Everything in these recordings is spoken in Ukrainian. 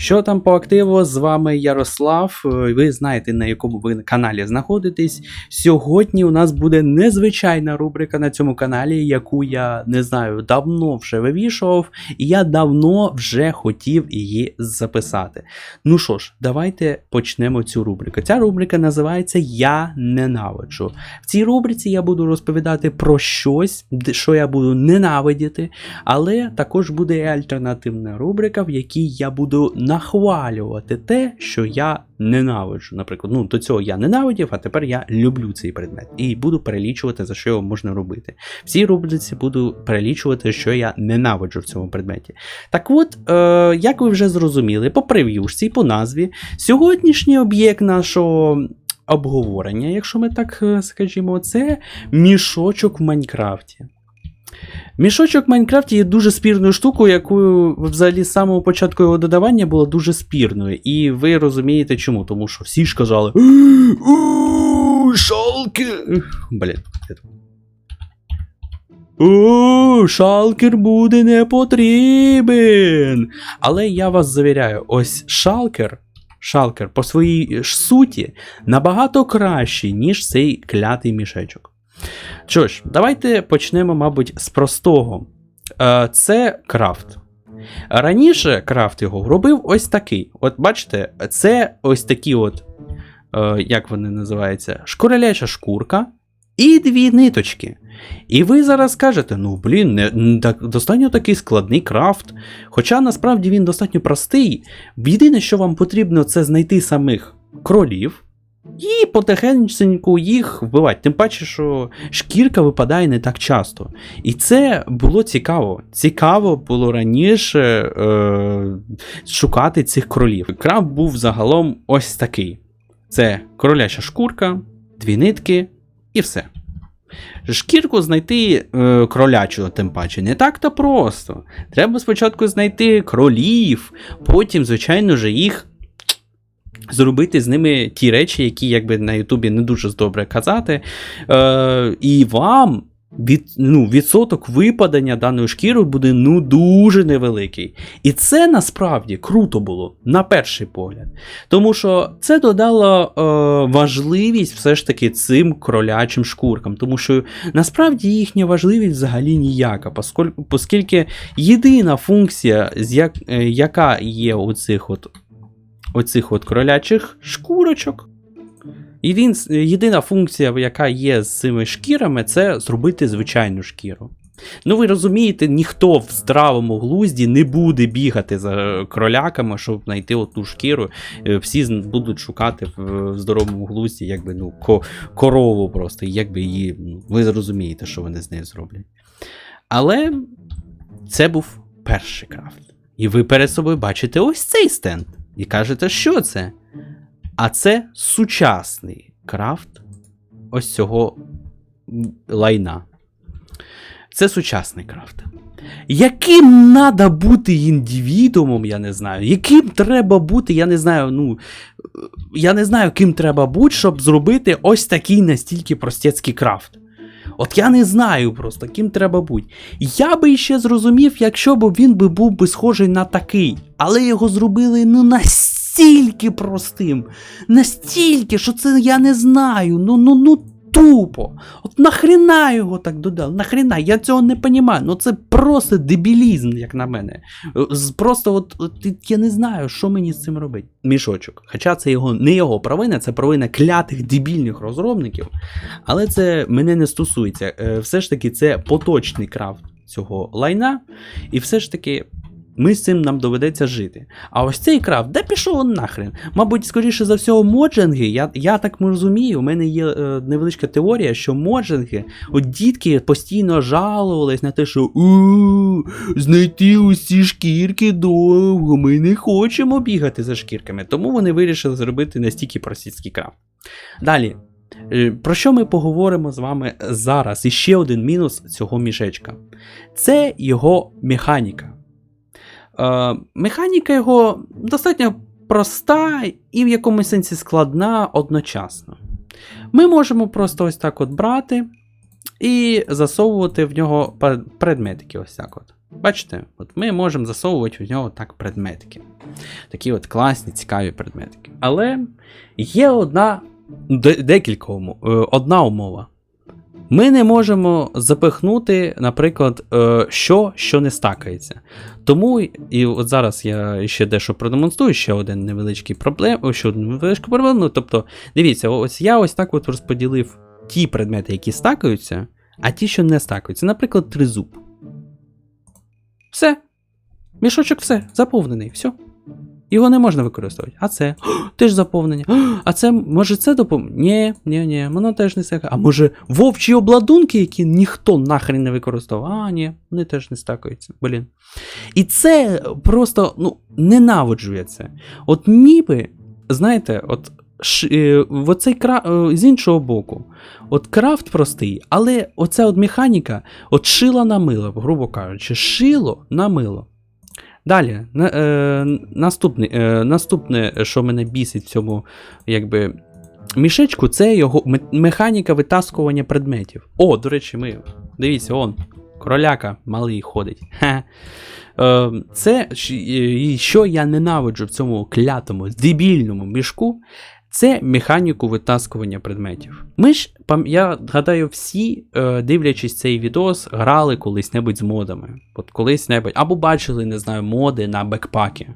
Що там по активу? З вами Ярослав. Е, Ви знаєте, на якому ви каналі знаходитесь. Сьогодні у нас буде незвичайна рубрика на цьому каналі, яку я не знаю, давно вже вивішував, і я давно вже хотів її записати. Ну що ж, давайте почнемо цю рубрику. Ця рубрика називається Я ненавиджу. В цій рубриці я буду розповідати про щось, що я буду ненавидіти, але також буде і альтернативна рубрика, в якій я буду нахвалювати те, що я ненавиджу. Наприклад, ну до цього я ненавидів, а тепер я люблю цей предмет. І буду перелічувати, за що його можна робити. В цій рубриці буду перелічувати, що я ненавиджу в цьому предметі. Так от, е, як ви вже зрозуміли, по прев'юшці, по назві, сьогоднішній об'єкт нашого. Обговорення, якщо ми так е, скажімо, це мішочок в Майнкрафті. Мішочок в Майнкрафті є дуже спірною штукою, якою взагалі з самого початку його додавання була дуже спірною. І ви розумієте чому? Тому що всі ж казали. «У, Шалки. Блін. У, шалкер буде не потрібен. Але я вас завіряю, ось шалкер, шалкер по своїй суті набагато кращий, ніж цей клятий мішечок. Що ж, давайте почнемо, мабуть, з простого. Е, Це крафт. Раніше крафт його робив ось такий. От бачите, це ось такі от, е, як вони називаються, шкуреляча шкурка і дві ниточки. І ви зараз скажете: ну блін, не, н- так, достатньо такий складний крафт. Хоча насправді він достатньо простий. Єдине, що вам потрібно, це знайти самих кролів. І потихеньку їх вбивати. Тим паче, що шкірка випадає не так часто. І це було цікаво. Цікаво було раніше е, шукати цих кролів. Крафт був загалом ось такий: це кроляча шкурка, дві нитки і все. Шкірку знайти е, кролячу, тим паче, не так-то просто. Треба спочатку знайти кролів, потім, звичайно ж, їх зробити з ними ті речі, які якби на Ютубі не дуже добре казати. Е, і вам від, ну, відсоток випадання даної шкіри буде ну дуже невеликий. І це насправді круто було на перший погляд. Тому що це додало е, важливість все ж таки цим кролячим шкуркам. Тому що насправді їхня важливість взагалі ніяка, оскільки єдина функція, з як, е, яка є у цих от оцих от кролячих шкурочок. Єдин, єдина функція, яка є з цими шкірами, це зробити звичайну шкіру. Ну, ви розумієте, ніхто в здравому глузді не буде бігати за кроляками, щоб знайти оту шкіру. Е, Всі будуть шукати в здоровому глузді, якби ну, корову просто, якби її. ну, Ви зрозумієте, що вони з нею зроблять. Але це був перший крафт. І ви перед собою бачите ось цей стенд. І кажете, що це? А це сучасний крафт ось цього лайна. Це сучасний крафт. Яким треба бути індивідумом, я не знаю. Яким треба бути, я не знаю, ну. Я не знаю, ким треба бути, щоб зробити ось такий настільки простецький крафт. От я не знаю просто, ким треба бути. Я би ще зрозумів, якщо б він би був би схожий на такий, але його зробили ну настільки простим, настільки, що це я не знаю. Ну ну ну тупо. От нахрена його так додали? Нахрена? Я цього не розумію. Ну це просто дебілізм, як на мене. Просто от, от я не знаю, що мені з цим робити. Мішочок. Хоча це його не його провина, це провина клятих дебільних розробників. Але це мене не стосується. Е, Все ж таки, це поточний крафт цього лайна, і все ж таки. Ми з цим нам доведеться жити. А ось цей крафт, де пішов він нахрен? Мабуть, скоріше за всього, моджинги, я, я так розумію, у мене є е, невеличка теорія, що моджинги, от дітки постійно жалувались на те, що знайти усі шкірки довго, ми не хочемо бігати за шкірками. Тому вони вирішили зробити настільки простіцький крафт. Далі. Е, Про що ми поговоримо з вами зараз? І ще один мінус цього мішечка. Це його механіка. Е, механіка його достатньо проста і в якомусь сенсі складна одночасно. Ми можемо просто ось так от брати і засовувати в нього предметики ось так от. Бачите, от ми можемо засовувати в нього так предметики. Такі от класні, цікаві предметики. Але є одна, декілька умов, е, одна умова. Ми не можемо запихнути, наприклад, е, що, що не стакається. Тому, і от зараз я ще дещо продемонструю, ще один невеличкий проблем, ще одну невеличку проблему. Ну, тобто, дивіться, ось я ось так от розподілив ті предмети, які стакаються, а ті, що не стакаються. Наприклад, тризуб. Все. Мішочок все, заповнений, все. Його не можна використовувати. А це теж заповнення. А це, може, це допоможе? Ні, ні, ні, воно теж не стакає. А може, вовчі обладунки, які ніхто нахрен не використовував? А, ні, вони теж не стакаються. Блін. І це просто, ну, ненавиджу я це. От ніби, знаєте, от. ш- е, оцей кра... е, з іншого боку, от крафт простий, але оця от механіка, от шила на мило, грубо кажучи, шило на мило. Далі, на, е, наступне, е, наступне, що мене бісить в цьому якби, мішечку, це його механіка витаскування предметів. О, до речі, ми. Дивіться, он, кроляка малий ходить. Ха. Е, це, що я ненавиджу в цьому клятому, дебільному мішку, це механіку витаскування предметів. Ми ж, я гадаю, всі, е, дивлячись цей відос, грали колись-небудь з модами. От колись-небудь, або бачили, не знаю, моди на бекпаки.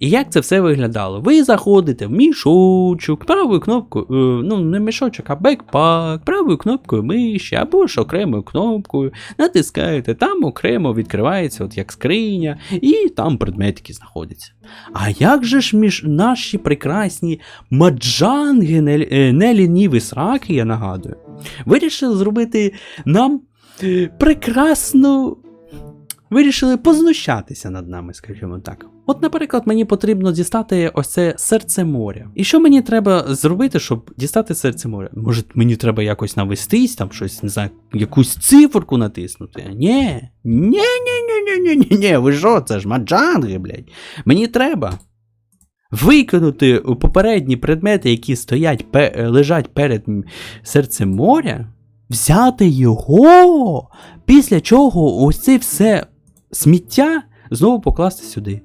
І як це все виглядало? Ви заходите в мішочок, правою кнопкою, е, ну не мішочок, а бекпак, правою кнопкою миші, або ж окремою кнопкою, натискаєте, там окремо відкривається, от як скриня, і там предметики знаходяться. А як же ж між наші прекрасні маджанги, не, е, сраки, я нагадую, вирішили зробити нам е, прекрасну. Вирішили познущатися над нами, скажімо так. От, наприклад, мені потрібно дістати ось це серце моря. І що мені треба зробити, щоб дістати серце моря? Може, мені треба якось навестись, там щось, не знаю, якусь циферку натиснути? Ні. Ні, ні, ні, ні, ні, ні, ви що, це ж маджанги, блядь. Мені треба викинути попередні предмети, які стоять, лежать перед серцем моря, взяти його, після чого ось це все сміття знову покласти сюди.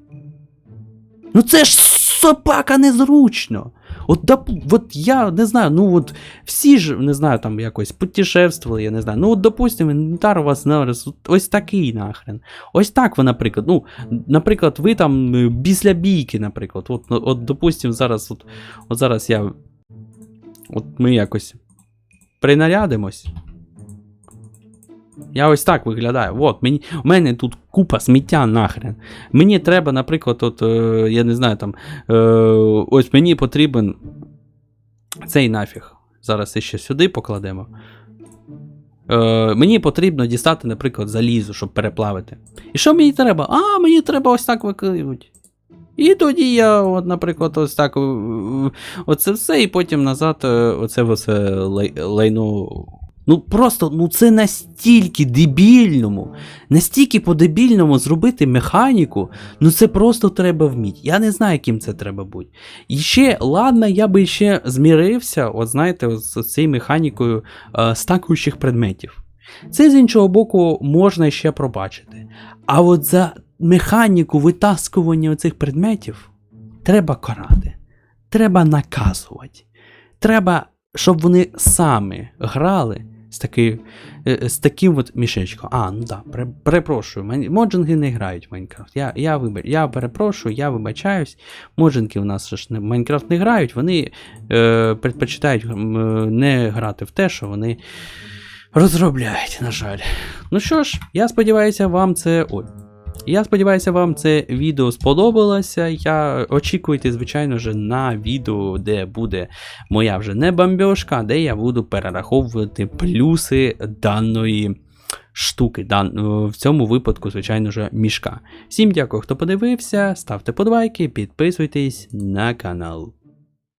Ну це ж собака незручно. От, от я не знаю, ну от всі ж не знаю, там якось путешествували, я не знаю. Ну, от, допустимо, інвентар у вас зараз ось такий нахрен. Ось так ви, наприклад. Ну, наприклад, ви там е, після бійки, наприклад. От, ну, от допустимо, зараз, от, от зараз я. От ми якось принарядимось. Я ось так виглядаю. От, мені, у мене тут купа сміття нахрен. Мені треба, наприклад, от, е, я не знаю, там, е, ось мені потрібен цей нафіг. Зараз ще сюди покладемо. Е, мені потрібно дістати, наприклад, залізо, щоб переплавити. І що мені треба? А, мені треба ось так викидувати. І тоді я, от, наприклад, ось так. е, е, Оце все, і потім назад е, оце лай, лайно. Ну просто ну це настільки дебільному, настільки по-дебільному зробити механіку, ну це просто треба вміти. Я не знаю, яким це треба бути. І ще, ладно, я би ще змірився, от знаєте, з цією механікою е, стакуючих предметів. Це з іншого боку можна ще пробачити. А от за механіку витаскування цих предметів треба карати, треба наказувати. Треба, щоб вони самі грали з, таки, е, з таким от мішечком. А, ну да, перепрошую, моджинги не грають в Майнкрафт. Я, я, вибач, я перепрошую, я вибачаюсь. Моджинги у нас ж не в Майнкрафт не грають, вони е, предпочитають е, не грати в те, що вони розробляють, на жаль. Ну що ж, я сподіваюся, вам це. Ой. Я сподіваюся, вам це відео сподобалося. Я очікуйте, звичайно ж, на відео, де буде моя вже не бомбьошка, де я буду перераховувати плюси даної штуки. дан- в цьому випадку, звичайно ж, мішка. Всім дякую, хто подивився. Ставте подбайки, підписуйтесь на канал.